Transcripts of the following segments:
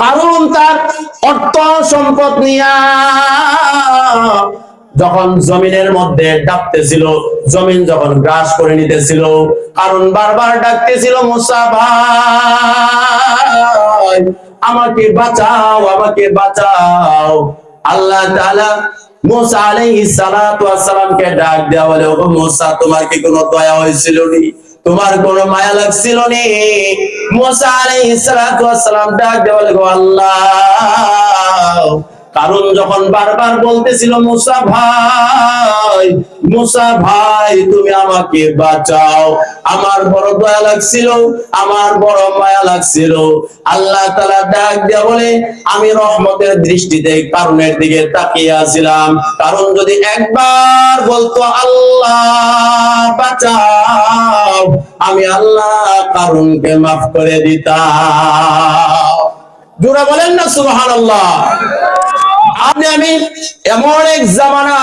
কারণ তার অর্থ সম্পদ নিয়া যখন জমিনের মধ্যে ডাকতেছিল, জমিন যখন গ্রাস করে নিতেছিল, কারণ বারবার ডাকতেছিল, মুসা ভাই, আমাকে বাঁচাও আমাকে বাঁচাও। আল্লাহ তাআলা মুসা আলাইহিস সালাতু ওয়াস ডাক দেওয়া ও মুসা, তোমার কি কোনো দয়া হয়েছিল নি? তোমার কোন মায়া লাগছিল নি? মুসা আলাইহিস সালাম ডাক দেওয়া গো আল্লাহ কারণ যখন বারবার বলতেছিল, মুসা ভাই মুসা ভাই, তুমি আমাকে বাঁচাও। আমার বড় দয়া লাগছিল, আমার বড় মায়া লাগছিল। আল্লাহ তাআলা ডাক দিয়া বলে, আমি রহমতের দৃষ্টিতে কারণের দিকে তাকিয়ে আছিলাম। কারণ যদি একবার বলতো, আল্লাহ, বাঁচাও। আমি আল্লাহ কারণকে মাফ করে দিতাম। জোরা বলেন না, সুবহানাল্লাহ। আপনি, আমি এমন এক জামানা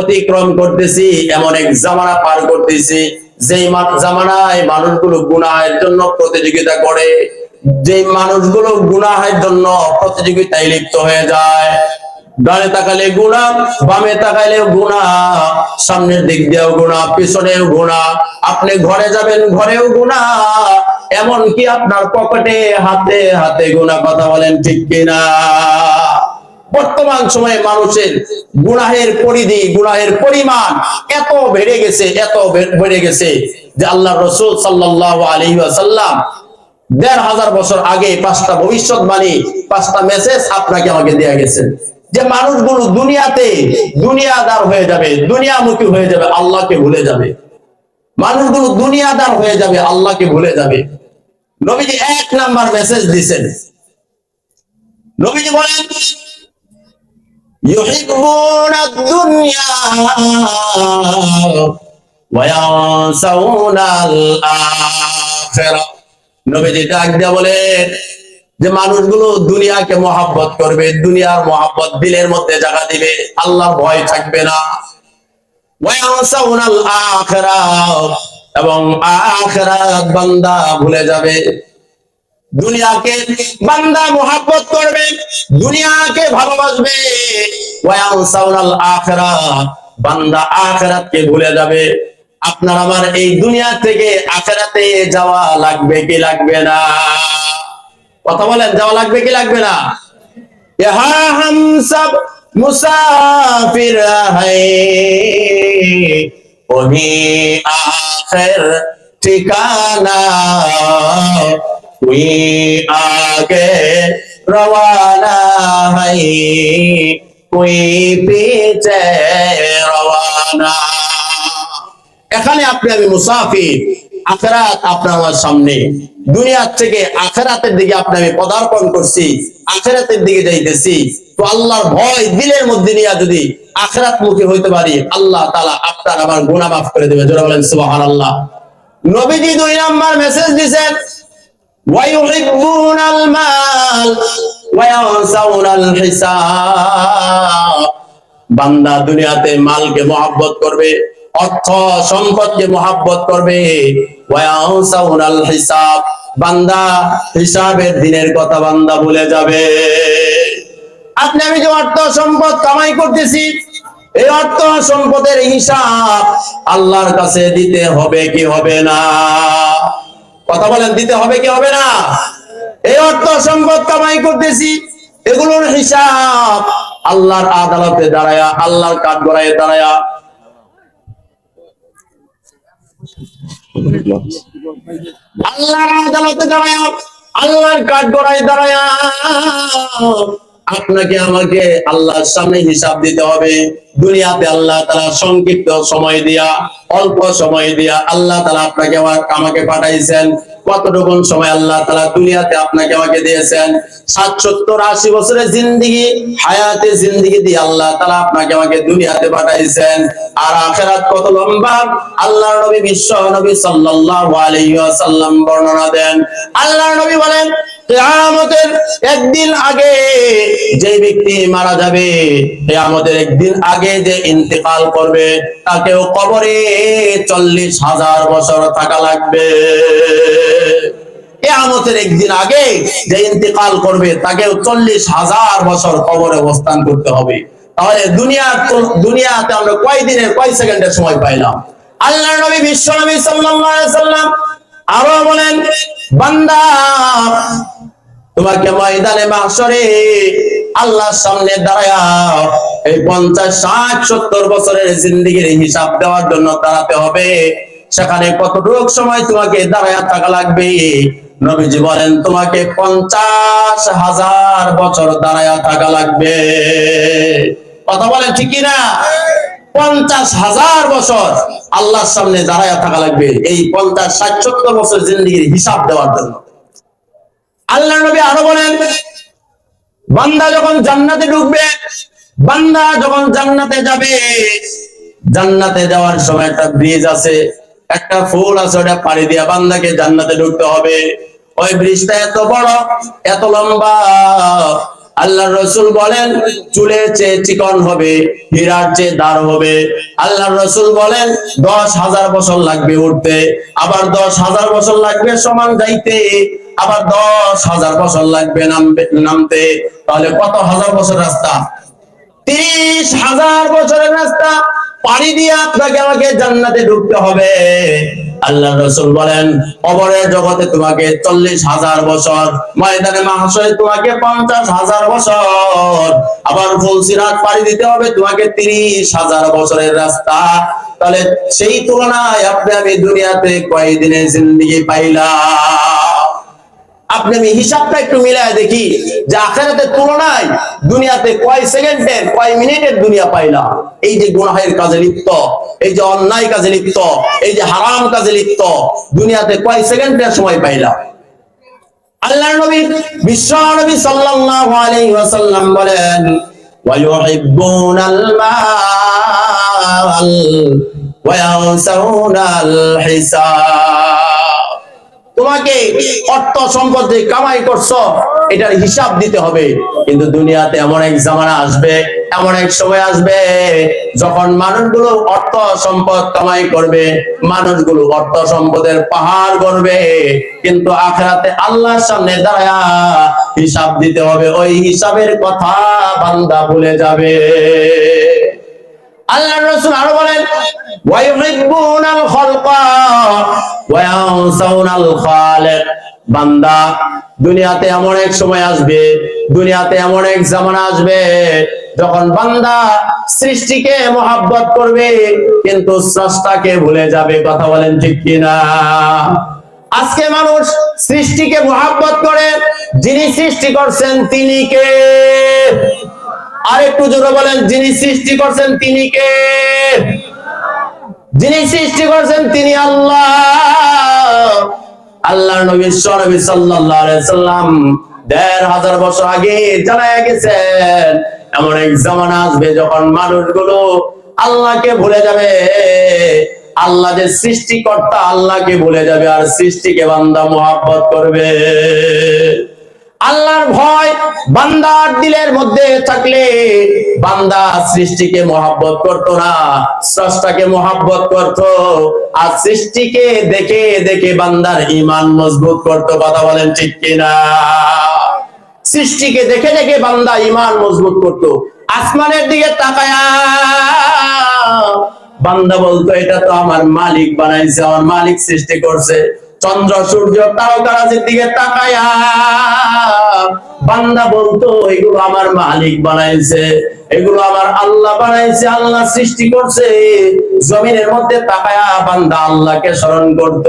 অতিক্রম করতেছি, এমন এক জামানা পার করতেছি, যেই জামানায় মানুষগুলো গুনাহের জন্য প্রতিযোগিতা করে যে মানুষগুলো গুনাহের জন্য প্রতিযোগিতায় লিপ্ত হয়ে যায়। ডানে তাকালে গুণা বামে তাকালে গুণা সামনের দিক দিয়েও গুণা পিছনেও গুণা আপনি ঘরে যাবেন, ঘরেও গুণা এমনকি আপনার পকেটে হাতে হাতে গুণা কথা বলেন ঠিক কিনা? বর্তমান সময়ে মানুষের গুনাহের পরিধি, গুনাহের পরিমাণ এত বেড়ে গেছে, এত বেড়ে গেছে যে আল্লাহ রসুল সাল্লাহ আলহি সাল্লাম দেড় হাজার বছর আগে পাঁচটা ভবিষ্যৎবাণী, পাঁচটা মেসেজ আপনাকে আমাকে দেয়া গেছে। যে মানুষগুলো দুনিয়াতে দুনিয়াদার হয়ে যাবে, দুনিয়ামুখী হয়ে যাবে, আল্লাহকে ভুলে যাবে। মানুষগুলো দুনিয়াদার হয়ে যাবে, আল্লাহকে ভুলে যাবে। নবীজি এক নাম্বার মেসেজ দিছেন। নবীজি বলেন يحبون الدنيا وينسون الآخرة নবীজি ডাক দিয়া বলেন যে মানুষগুলো দুনিয়াকে মহাব্বত করবে দুনিয়ার মহাব্বত দিলের মধ্যে জায়গা দিবে আল্লাহ ভয় থাকবে না وينسون الآخرة এবং আখেরাত বান্দা ভুলে যাবে দুনিয়াকে বান্দা মোহাব্বত করবে, দুনিয়াকে ভালোবাসবে। বান্দা আখেরাতকে ভুলে যাবে। আপনার আমার এই দুনিয়া থেকে আখেরাতে যাওয়া লাগবে কি লাগবে না? কথা বলেন, যাওয়া লাগবে কি লাগবে না? ইহা হাম সব মুসাফির হই আখের ঠিকানা कोई आगे रवाना है कोई पीछे रवाना এখানে আপনি আমি মুসাফির আখেরাত আপনার আমার সামনে দুনিয়ার থেকে আখেরাতের দিকে আপনি আমি পদার্পণ করছি আখেরাতের দিকে যাইতেছি তো আল্লাহর ভয় দিলের মধ্যে নিয়ে যদি আখেরাত মুখী হইতে পারি আল্লাহ তালা আপনার আমার গুণা মাফ করে দেবে জোরা বলেন সুবাহান আল্লাহ নবীজি দুই নাম্বার মেসেজ দিছেন ويحبون المال وينسون الحساب বান্দা দুনিয়াতে মালকে মহাব্বত করবে অর্থ সম্পদকে মহাব্বত করবে ওয়ায়াউসাউনাল হিসাব বান্দা হিসাবের দিনের কথা বান্দা ভুলে যাবে আপনি আমি যে অর্থ সম্পদ কামাই করতেছি এই অর্থ সম্পদের হিসাব আল্লাহর কাছে দিতে হবে কি হবে না কথা বলেন, দিতে হবে কি হবে না? এই অর্থ সম্পদ কামাই করতেছি, এগুলোর হিসাব আল্লাহর আদালতে দাঁড়ায়া, আল্লাহর কাঠ গড়ায় দাঁড়ায়া। আল্লাহর আদালতে দাঁড়ায়া, আল্লাহর কাঠ গড়ায় দাঁড়ায়া। আপনাকে আমাকে আল্লাহর সামনে হিসাব দিতে হবে। দুনিয়াতে আল্লাহ তারা সংক্ষিপ্ত সময় দিয়া, অল্প সময় দিয়া আল্লাহ তালা আপনাকে আমাকে পাঠাইছেন। কতটুকুন সময় আল্লাহ তালা দুনিয়াতে আপনাকে আমাকে দিয়েছেন? ষাট সত্তর আশি বছরের জিন্দিগি, হায়াতে জিন্দিগি দিয়ে আল্লাহ তালা আপনাকে আমাকে দুনিয়াতে পাঠাইছেন। আর আখেরাত কত লম্বা? আল্লাহ নবী বিশ্ব নবী সাল্লাল্লাহু আলাইহি ওয়াসাল্লাম বর্ণনা দেন। আল্লাহ নবী বলেন কিয়ামতের একদিন আগে যে ব্যক্তি মারা যাবে, কিয়ামতের একদিন আগে যে ইন্তেকাল করবে, তাকেও কবরে চল্লিশ হাজার বছর থাকা লাগবে। কেয়ামতের একদিন আগে যে ইন্তেকাল করবে তাকে চল্লিশ হাজার বছর কবরে অবস্থান করতে হবে। তাহলে দুনিয়া দুনিয়াতে আমরা কয় দিনের, কয় সেকেন্ডের সময় পাইলাম? আল্লাহ নবী, বিশ্ব নবী সাল্লাম আরও বলেন, বান্দা তোমাকে ময়দানে মাহশরে আল্লাহর সামনে দাঁড়ায়া এই পঞ্চাশ, ষাট, সত্তর বছরের জিন্দিগির হিসাব দেওয়ার জন্য দাঁড়াতে হবে। সেখানে কতটুক সময় তোমাকে দাঁড়ায়া থাকা লাগবে? নবীজি বলেন, তোমাকে পঞ্চাশ হাজার বছর দাঁড়ায়া থাকা লাগবে। কথা বলেন ঠিক না পঞ্চাশ হাজার বছর আল্লাহর সামনে দাঁড়ায়া থাকা লাগবে এই পঞ্চাশ, ষাট, সত্তর বছর জিন্দিগির হিসাব দেওয়ার জন্য। আল্লাহ নবী আরও বলেন, বান্দা যখন জান্নাতে ঢুকবে, বান্দা যখন জান্নাতে যাবে, জান্নাতে যাওয়ার সময় একটা ব্রিজ আছে, একটা ফুল আছে, ওটা পাড়ি দিয়া বান্দাকে জান্নাতে ঢুকতে হবে। ওই ব্রিজটা এত বড়, এত লম্বা আল্লাহ রসুল বলেন, চুলের চেয়ে চিকন হবে, হীরার চেয়ে দাঁড় হবে। আল্লাহ রসুল বলেন, দশ হাজার বছর লাগবে উঠতে, আবার দশ হাজার বছর লাগবে সমান যাইতে, আবার দশ হাজার বছর লাগবে নামতে। তাহলে কত হাজার বছর রাস্তা? তিরিশ হাজার বছরের রাস্তা। পাড়ি দিয়ে আপনাকে আমাকে জান্নাতে ঢুকতে হবে। আল্লাহ রসুল বলেন, কবরের জগতে তোমাকে চল্লিশ হাজার বছর, ময়দানে মাহাশয়ে তোমাকে পঞ্চাশ হাজার বছর, আবার ফুলসিরাত পাড়ি দিতে হবে তোমাকে তিরিশ হাজার বছরের রাস্তা। তাহলে সেই তুলনায় আপনি আমি দুনিয়াতে কয়দিনে জিন্দিগি পাইলাম? আপনি আমি হিসাবটা একটু মিলাই দেখি যে আখেরাতের তুলনায় দুনিয়াতে কয় সেকেন্ডের, কয় মিনিটের দুনিয়া পাইলা? এই যে গুনাহের কাজে লিপ্ত, এই যে অন্যায় কাজে লিপ্ত, এই যে হারাম কাজে লিপ্ত, দুনিয়াতে কয় সেকেন্ডের সময় পাইলাম আল্লাহ নবী বিশ্ব নবী সাল্লাল্লাহু আলাইহি ওয়াসাল্লাম বলেন ওয়ায়ুহিব্বুনাল মাল ওয়ায়ানসাউনাল হিসাব তোমাকে অর্থ সম্পদ কামাই করছ, এটার হিসাব দিতে হবে। কিন্তু দুনিয়াতে এমন এক জামানা আসবে, এমন এক সময় আসবে, যখন মানুষগুলো অর্থ সম্পদ কামাই করবে, মানুষগুলো অর্থ সম্পদের পাহাড় করবে কিন্তু আখেরাতে আল্লাহর সামনে দাঁড়ায়া হিসাব দিতে হবে, ওই হিসাবের কথা বান্দা ভুলে যাবে। আল্লাহ রসুল আরও বলেন ওয়াইহিব্বুনাল খালকা ওয়ায়ানসাউনাল খালিক বান্দা, দুনিয়াতে এমন এক সময় আসবে, দুনিয়াতে এমন এক জামানা আসবে যখন বান্দা সৃষ্টিকে মহাব্বত করবে, কিন্তু স্রষ্টাকে ভুলে যাবে, কথা বলেন ঠিক কিনা? আজকে মানুষ সৃষ্টিকে মহাব্বত করে, যিনি সৃষ্টি করছেন তিনি কে? আর একটু জোরে বলেন, যিনি সৃষ্টি করছেন তিনি কে? যিনি সৃষ্টি করছেন, তিনি আল্লাহ। আল্লাহ নবী দেড় হাজার বছর আগে জানায় গেছেন, এমন এক জামানা আসবে যখন মানুষগুলো আল্লাহকে ভুলে যাবে। আল্লাহ যে সৃষ্টিকর্তা আল্লাহকে ভুলে যাবে, আর সৃষ্টিকে বান্দা মোহাব্বত করবে। আল্লাহর ভয়, বান্দার দিলের মধ্যে থাকলে বান্দা সৃষ্টিকে মহাব্বত করত না, স্রষ্টাকে মহাব্বত করত। আর সৃষ্টিকে দেখে দেখে বান্দার ইমান মজবুত করত, কথা বলেন ঠিক কিনা? সৃষ্টিকে দেখে দেখে বান্দা ইমান মজবুত করত। আসমানের দিকে তাকায়া বান্দা বলতো, এটা তো আমার মালিক বানাইছে, আমার মালিক সৃষ্টি করছে। চন্দ্র সূর্য তারকারাজির দিকে তাকায়া বান্দা বলতো এগুলো আমার মালিক বানাইছে। এগুলো আমার আল্লাহ বানাইছে, আল্লাহ সৃষ্টি করছে। জমিনের মধ্যে তাকায়া বান্দা আল্লাহকে স্মরণ করত,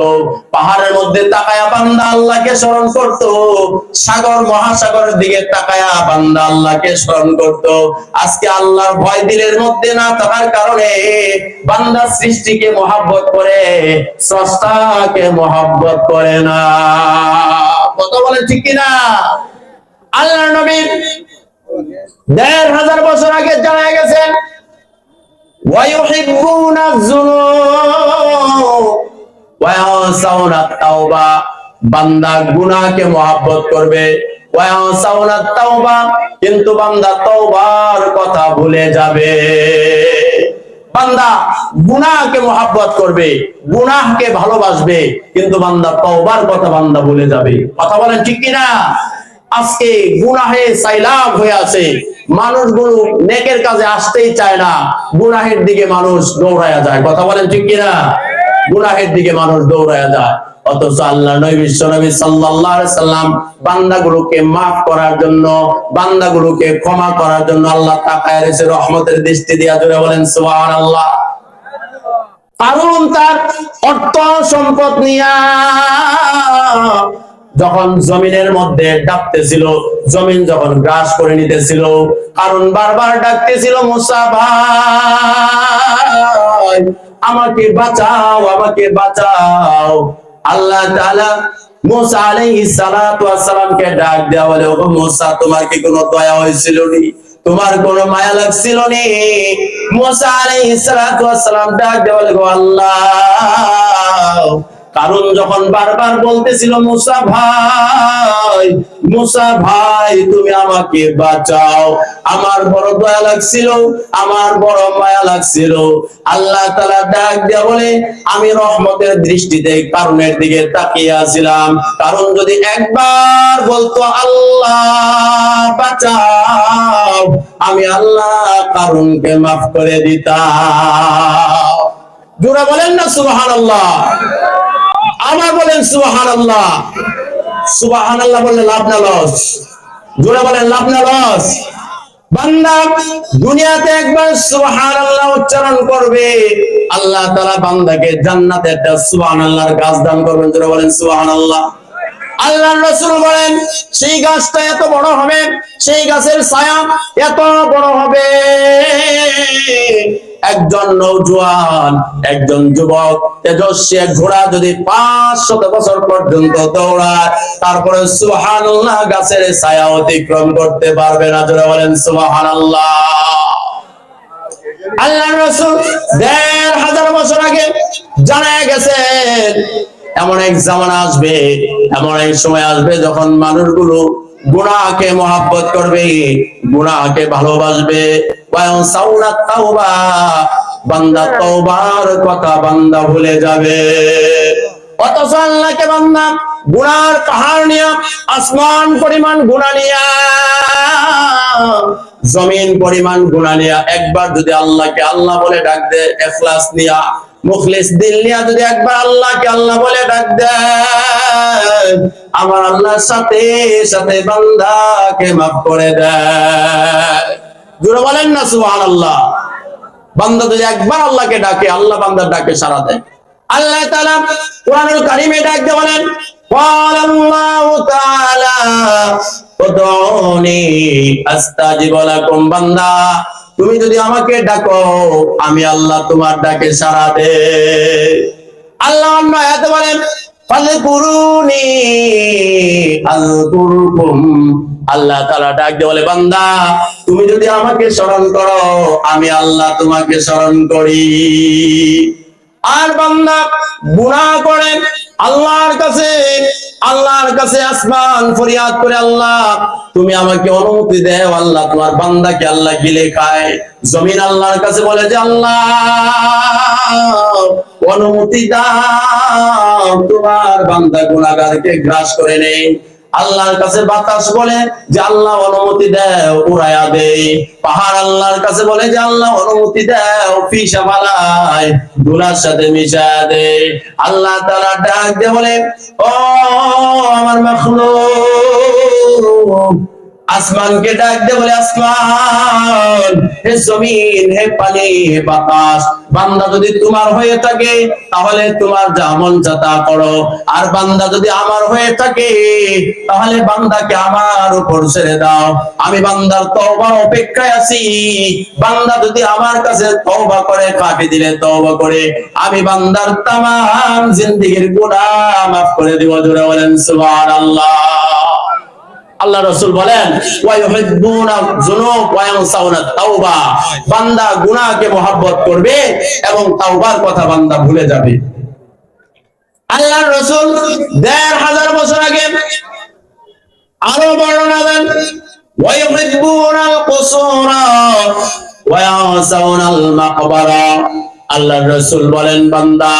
পাহাড়ের মধ্যে তাকায়া বান্দা আল্লাহকে স্মরণ করত, সাগর, মহাসাগরের দিকে তাকায়া বান্দা আল্লাহকে স্মরণ করত। আজকে আল্লাহর ভয় দিলের মধ্যে না থাকার কারণে বান্দা সৃষ্টিকে মহাব্বত করে, স্রষ্টাকে মহাব্বত করে না। কথা বলে ঠিক কিনা? আল্লাহ নবী দেড় হাজার বছর আগে জানা গেছে বান্দা মহাব্বত করবে। কিন্তু বান্দা কথা ভুলে যাবে। বান্দা গুনাহকে মহাব্বত করবে, গুনাহকে ভালোবাসবে, কিন্তু বান্দা তাওবার কথা বান্দা ভুলে যাবে। কথা বলেন ঠিক কিনা? আজকে গুনাহে সাইলাম হয়ে আছে। মানুষগুলো নেকের কাজে আসতেই চায় না। গুনাহের দিকে মানুষ দৌড়ায়া যায়। কথা বলেন ঠিক কিনা? গুনাহের দিকে মানুষ দৌড়ায়া যায়। অথচ আল্লাহ বিশ্ব নবী করার জন্য ক্ষমা করার জন্য আল্লাহ তাকায় রহমতের দৃষ্টি দিয়া বলেন, সুবহানাল্লাহ। কারণ তার অর্থ সম্পদ নিয়া যখন জমিনের মধ্যে ডাকতেছিল, জমিন যখন গ্রাস করে নিতেছিল, কারণ বারবার ডাকতেছিল, মুসা ভাই, আমাকে বাঁচাও আমাকে বাঁচাও। আল্লাহ ডাক দেওয়া বলে ও মুসা, তোমার কি কোনো দয়া হয়েছিল নি? তোমার কোনো মায়া লাগছিল নি? মুসা আলাইহিস ডাক দেওয়া বলে আল্লাহ কারণ যখন বারবার বলতেছিল, মুসা ভাই মুসা ভাই, তুমি আমাকে বাঁচাও। আমার বড় দয়া লাগছিল, আমার বড় মায়া লাগছিল। আল্লাহ তালা ডাক দিয়া বলে, আমি রহমতের দৃষ্টিতে কারণের দিকে তাকিয়ে আছিলাম। কারণ যদি একবার বলতো, আল্লাহ, বাঁচাও, আমি আল্লাহ কারণকে মাফ করে দিতাম। জোরা বলেন না, সুবহানাল্লাহ। আবার বলেন সুবাহান আল্লাহ সুবাহান আল্লাহ বললে লাভ না লস? জোরে বলেন লাভ না লস? গাছ দান করবেন বলেন আল্লাহ আল্লাহ বলেন, সেই গাছটা এত বড় হবে, সেই গাছের ছায়া এত বড় হবে। একজন নৌজওয়ান একজন যুবক, তেজস্বী ঘোড়া যদি পাঁচ শত বছর পর্যন্ত দৌড়ায়, তারপরে সুবহানাল্লাহ গাছের ছায়া অতিক্রম করতে পারবে না। জোরে বলেন সুবহানাল্লাহ। আল্লাহ রসুল দেড় হাজার বছর আগে জানা গেছে এমন এক জামানা আসবে, এমন এক সময় আসবে যখন মানুষগুলো গুনাহকে মহাব্বত করবে, গুনাহকে ভালোবাসবে। বান্দা তওবার কথা বান্দা ভুলে যাবে। আসমান নিয়া, জমিন পরিমাণ গুণা নিয়া, একবার যদি আল্লাহকে আল্লাহ বলে ডাক দে এখলাস নিয়া মুখলিস দিল নিয়া যদি একবার আল্লাহকে আল্লাহ বলে ডাক দেয় আমার আল্লাহর সাথে সাথে বান্দাকে মাফ করে দেয় জোরে বলেন না সুবহানাল্লাহ বান্দা যদি একবার আল্লাহকে ডাকে আল্লাহ বান্দার ডাকে সাড়া দেয় আল্লাহ তাআলা কোরআনুল কারীমে ডাক দিয়ে বলেন قال الله تعالى ادعوني استجب لكم বান্দা তুমি যদি আমাকে ডাকো, আমি আল্লাহ তোমার ডাকে সাড়া দে। আল্লাহ অন্য আয়াতে বলেন আল্লাহ তাআলা ডাক দিয়ে বলে, বান্দা, তুমি যদি আমাকে স্মরণ করো, আমি আল্লাহ তোমাকে স্মরণ করি। আর বান্দা গুনাহ করে আল্লাহর কাছে আল্লাহর কাছে আসমান, ফরিয়াদ করে আল্লাহ, তুমি আমাকে অনুমতি দেও, আল্লাহ তোমার বান্দাকে আল্লাহ গিলে খায়। জমিন আল্লাহর কাছে বলে যে, আল্লাহ, অনুমতি দাও, তোমার বান্দা গুনাহগারকে গ্রাস করে নেই। আল্লাহর কাছে বাতাস বলে যে আল্লাহ অনুমতি দেও, উড়াইয়া দেই। পাহাড় আল্লাহর কাছে বলে যে আল্লাহ অনুমতি দেও পিসা ফালায়, দুলার সাথে মিশা দে আল্লাহ তারা ডাক দিয়ে বলে, ও আমার মাখলুক আসমানকে ডাক দে বলে, আসমান, হে জমিন, হে পানি, হে বাতাস, বান্দা যদি তোমার হয়ে থাকে, তাহলে তোমার যা মন চাতা করো। আর বান্দা যদি আমার হয়ে থাকে, তাহলে বান্দাকে আমার উপর ছেড়ে দাও। আমি বান্দার তওবার অপেক্ষায় আছি। বান্দা যদি আমার কাছে তওবা করে, কাটি দিলে তওবা করে। আমি বান্দার তামাম জিন্দেগীর গুনাহ মাফ করে দিব। জোরে বলেন, সুবহানাল্লাহ। আল্লাহ রসুল বলেন বান্দা গুনাহকে মহব্বত করবে এবং তাওবার কথা বান্দা ভুলে যাবে। আল্লাহ রসুল দেড় হাজার বছর আগে আরও বর্ণনা দেন আল্লাহর রাসূল বলেন, বান্দা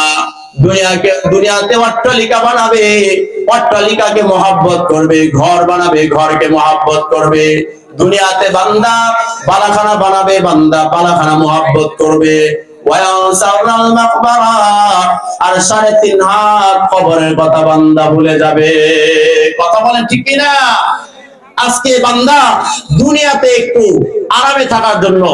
দুনিয়াকে, দুনিয়াতে অট্টালিকা বানাবে। অট্টালিকাকে মহাব্বত করবে, ঘর বানাবে, ঘরকে মহাব্বত করবে। দুনিয়াতে বান্দা বালাখানা বানাবে, বান্দা বালাখানা মহাব্বত করবে। আর কথা বলেন ঠিক কিনা? আজকে বান্দা দুনিয়াতে একটু আরামে থাকার জন্য,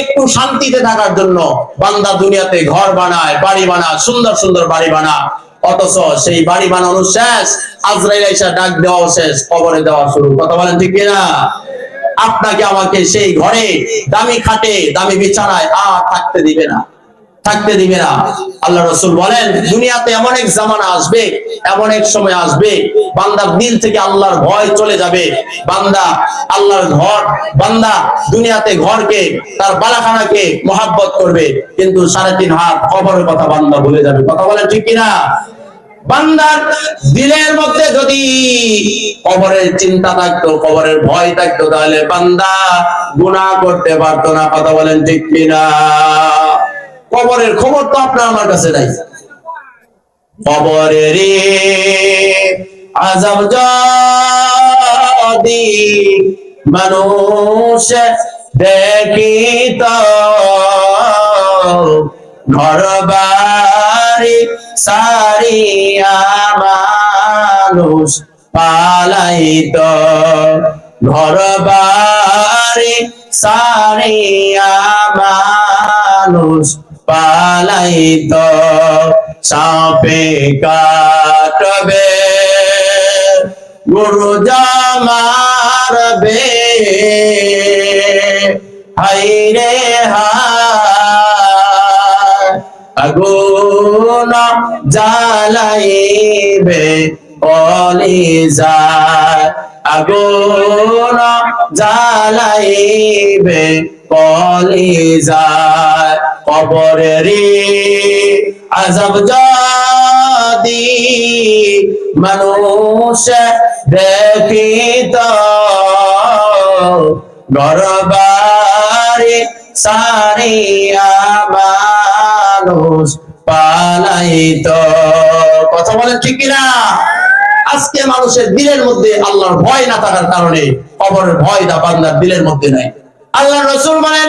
একটু শান্তিতে থাকার জন্য বান্দা দুনিয়াতে ঘর বানায়, বাড়ি বানায়, সুন্দর সুন্দর বাড়ি বানায়। অথচ সেই বাড়ি বানানো শেষ, আজরাইল এসে ডাক দেওয়া শেষ, কবরে দেওয়া শুরু। কথা বলেন ঠিক কিনা? আপনাকে আমাকে সেই ঘরে দামি খাটে, দামি বিছানায় আর থাকতে দিবে না। থাকতে দিবে না। আল্লাহ রসুল বলেন, দুনিয়াতে এমন এক জামানা আসবে, এমন এক সময় আসবে বান্দার দিল থেকে আল্লাহর ভয় চলে যাবে। বান্দা আল্লাহর ঘর, বান্দা দুনিয়াতে ঘরকে, তার বালাখানাকে মহাব্বত করবে, কিন্তু সাড়ে তিন হাত কবরের কথা বান্দা ভুলে যাবে। কথা বলেন ঠিক কিনা? বান্দার দিলের মধ্যে যদি কবরের চিন্তা থাকতো, কবরের ভয় থাকতো, তাহলে বান্দা গুনাহ করতে পারতো না। কথা বলেন ঠিক কিনা? কবরের খবর তো আপনার আমার কাছে নাই। কবরের আজব যদি মানুষ দেখিত ঘর বাড়ি সারিয়া মানুষ পালাইত। ঘর বাড়ি সারিয়া মানুষ পালাইত সাপে কাটবে। গুরু জামারবে হাইরে আগুন জ্বালাইবে কলিজায় আগুন জ্বালাইবে কলিজায় কবরেরি আজব যদি মানুষ দেখিত গরবারি সারিয়া মানুষ পালাইত। কথা বলেন ঠিক কিনা? আজকে মানুষের দিলের মধ্যে আল্লাহর ভয় না থাকার কারণে কবরের ভয় দা বান্দার দিলের মধ্যে নাই। আল্লাহ রসুল বলেন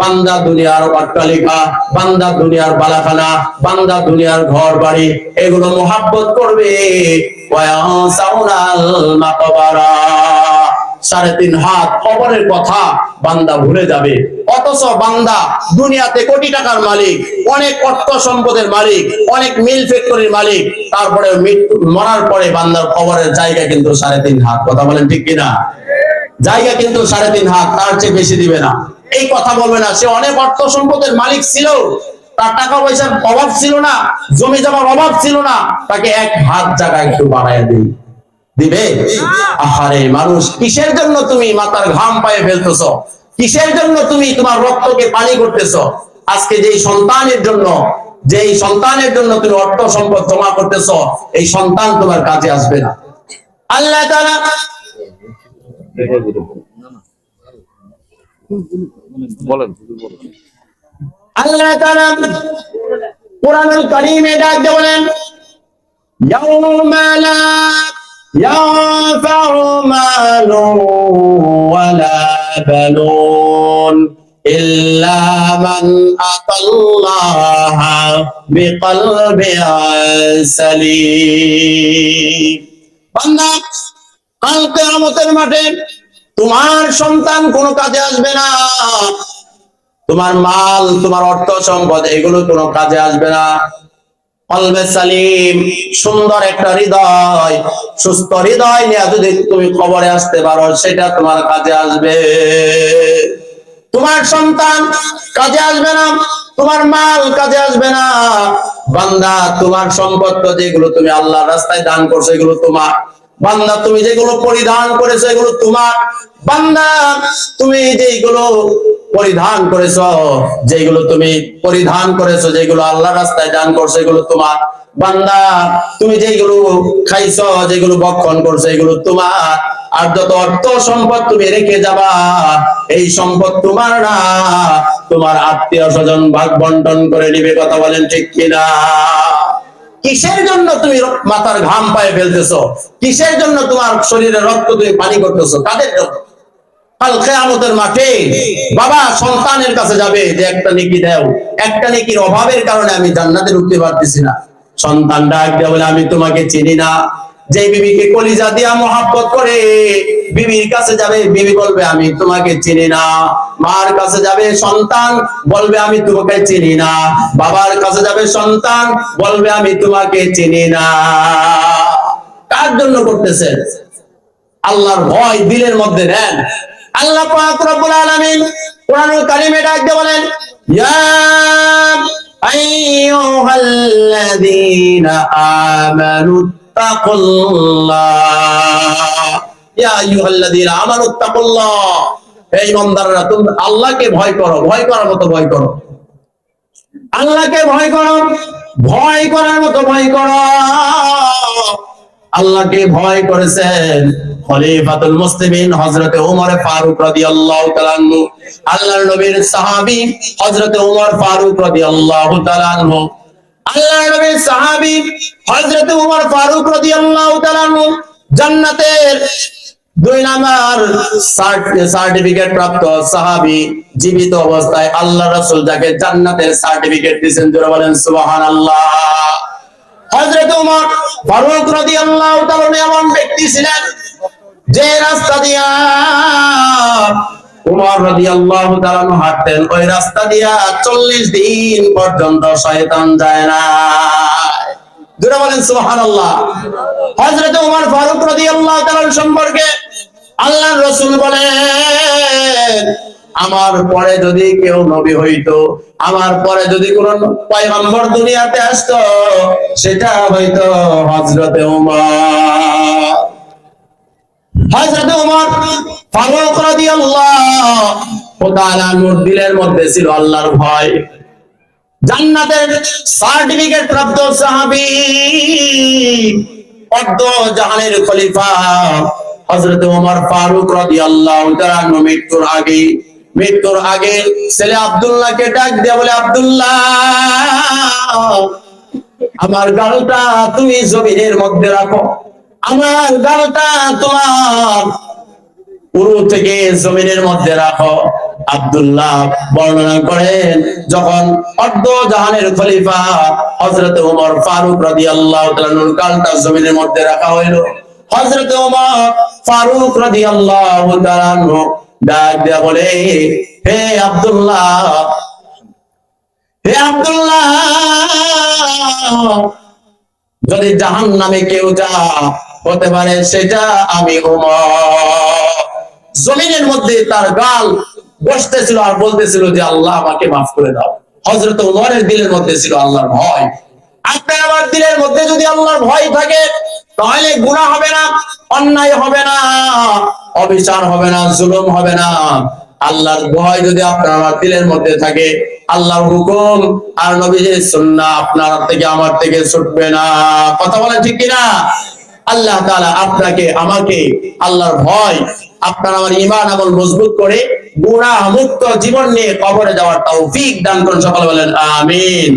বান্দা দুনিয়ার অট্টালিকা, বান্দা দুনিয়ার বালাখানা, বান্দা দুনিয়ার ঘর বাড়ি এগুলো মোহাব্বত করবে। ওয়ায়ানসাউনাল মাকবারা। সাড়ে তিন হাত খবরের কথা বান্দা ভুলে যাবে। অথচ বান্দা দুনিয়াতে কোটি টাকার মালিক, অনেক অর্থ সম্পদের মালিক, অনেক মিল ফ্যাক্টরির মালিক তারপরে মৃত্যু, মরার পরে বান্দার খবরের জায়গা কিন্তু সাড়ে তিন হাত। কথা বলেন ঠিক কিনা? জায়গা কিন্তু সাড়ে তিন হাত, তার চেয়ে বেশি দিবে না। এই কথা বলবে না, সে অনেক অর্থ সম্পদের মালিক ছিল তার টাকা পয়সার অভাব ছিল না, জমি জমার অভাব ছিল না, তাকে এক হাত জায়গা একটু বাড়ায় দিই দিবে? আহারে মানুষ কিসের জন্য তুমি মাথার ঘাম পায়ে ফেলতেছ? কিসের জন্য তুমি তোমার রক্তকে পানি করতেছ? আজকে যেই সন্তানের জন্য যেই সন্তানের জন্য তুমি অর্থ সম্পদ জমা করতেছ এই সন্তান তোমার কাজে আসবে না। আল্লাহ বলেন। আল্লাহ তাআলা কোরআনুল কারীমে ডাক ইয়াউমা লা ইয়ানফাউ মালুন ওয়ালা বানুন ইল্লা মান আতাল্লাহা বিকলবিন সালিম বান্দা, কাল কিয়ামতের মাঠে তোমার সন্তান কোনো কাজে আসবে না। তোমার মাল, তোমার অর্থ সম্পদ, এগুলো কোনো কাজে আসবে না। কলবে সালিম, সুন্দর একটা হৃদয়, সুস্থ হৃদয় নিয়ে যদি তুমি খবরে আসতে পারো, সেটা তোমার কাজে আসবে। তোমার সন্তান কাজে আসবে না, তোমার মাল কাজে আসবে না। বান্দা, তোমার সম্পদ যেগুলো তুমি আল্লাহর রাস্তায় দান করছ এগুলো তোমার। বান্দা, তুমি যেগুলো পরিধান করেছ এগুলো তোমার। বান্দা, তুমি যেগুলো পরিধান করেছ যেগুলো তুমি পরিধান করেছ যেগুলো আল্লাহ রাস্তায় দান করছ, এগুলো তোমার বান্দা। তুমি যেগুলো খাইছো যেগুলো ভক্ষণ করছ, এগুলো তোমার। আর যত অর্থ সম্পদ তুমি রেখে যাবা, এই সম্পদ তোমার না তোমার আত্মীয় স্বজন ভাগ বন্টন করে নিবে, কথা বলেন ঠিক কিনা? কিসের জন্য তুমি মাথার ঘাম পায়ে ফেলতেছো? কিসের জন্য তোমার শরীরে রক্ত তুমি পানি করতেছো? কাদের জন্য? কাল মাঠে বাবা সন্তানের কাছে যাবে যে একটা নেকি একটা নেকির অভাবের কারণে আমি জান্নাতে ঢুকতে পারতেছি না। সন্তান ডাক বলে, আমি তোমাকে চিনি না। যে বিবিকে কলিজা দিয়া মহাব্বত করে বিবির কাছে যাবে, বিবি বলবে, আমি তোমাকে চিনি না। মার কাছে যাবে সন্তান, বলবে, আমি তোমাকে চিনি না। বাবার কাছে যাবে সন্তান, বলবে, আমি তোমাকে চিনি না। কার জন্য করতেছেন? আল্লাহর ভয় দিলের মধ্যে নেন। আল্লাহ পাক রব্বুল আলামিন কোরআনুল কারীমে ডাক দিয়ে বলেন, ইয়া আইয়ুহাল্লাযীনা আমানু তাকুল্লাহ ইয়া আইয়ুহাল্লাযীনা আমানু তাকুল্লাহ এই ইমানদাররা তুমি আল্লাহকে ভয় করো, ভয় করার মতো ভয় করো। আল্লাহকে ভয় করো, ভয় করার মতো ভয় করো। আল্লাহকে ভয় করেছেন খলিফাতুল মুসলিমিন ওমর ফারুক রাদিয়াল্লাহু তাআলা আনহু, আল্লাহর নবীর সাহাবী ওমর ফারুক রাদিয়াল্লাহু তাআলা আনহু, আল্লাহর নবীর সাহাবী ওমর ফারুক রাদিয়াল্লাহু তাআলা আনহু জান্নাতের দুই নাম্বার সার্টিফিকেট প্রাপ্ত সাহাবী জীবিত অবস্থায় আল্লাহ রাসূল যাকে জান্নাতের সার্টিফিকেট দিয়েছেন, জোরে বলেন সুবহানাল্লাহ। হযরত ওমর ফারুক রাদিয়াল্লাহু তাআলা এমন ব্যক্তি ছিলেন যে রাস্তা দিয়া উমর হাঁটতেন, ওই রাস্তা দিয়া 40 দিন পর্যন্ত শয়তান যায় না। সম্পর্কে আমার পরে যদি কেউ নবী হইতো, আমার পরে যদি কোন পয়গম্বর দুনিয়াতে আসতো, সেটা হইতো হযরতে ওমর মৃত্যুর আগে মৃত্যুর আগে ছেলে আব্দুল্লাহকে ডাক দিয়ে বলে, আব্দুল্লাহ, আমার গালটা তুমি জমিনের মধ্যে রাখো। আমার গালটা তোমার উরু থেকে জমিনের মধ্যে রাখো। আব্দুল্লাহ বর্ণনা করেন, যখন অর্ধ জাহানের খলিফা হযরত ওমর ফারুক রাদিয়াল্লাহু তাআলার কালটা জমিনের মধ্যে রাখা হইল। হযরত ওমর ফারুক রাদিয়াল্লাহু তাআলা ডাক দেয়া বলে, হে আব্দুল্লাহ হে আব্দুল্লাহ, যদি জাহান নামে কেউ যা হতে পারে সেটা আমি জমিনের মধ্যে তার গাল বসতেছিল আর বলতেছিল যে, আল্লাহ আমাকে মাফ করে দাও। হজরত উমরের দিলের মধ্যে ছিল আল্লাহর ভয়। আপনার আমার দিলের মধ্যে যদি আল্লাহর ভয় থাকে, তাহলে গুণা হবে না, অন্যায় হবে না, অবিচার হবে না, জুলুম হবে না। আল্লাহর ভয় যদি আপনার আমার দিলের মধ্যে থাকে, আল্লাহর হুকুম আর নবীজির সুন্নাহ আপনার থেকে আমার থেকে ছুটবে না। কথা বলেন ঠিক কিনা? আল্লাহ তালা আপনাকে, আমাকে, আল্লাহর ভয়, আপনার আমার ইমান আমল মজবুত করে গুণা মুক্ত জীবন নিয়ে কবরে যাওয়ার তৌফিক দান করুন সকাল বলেন, আমিন।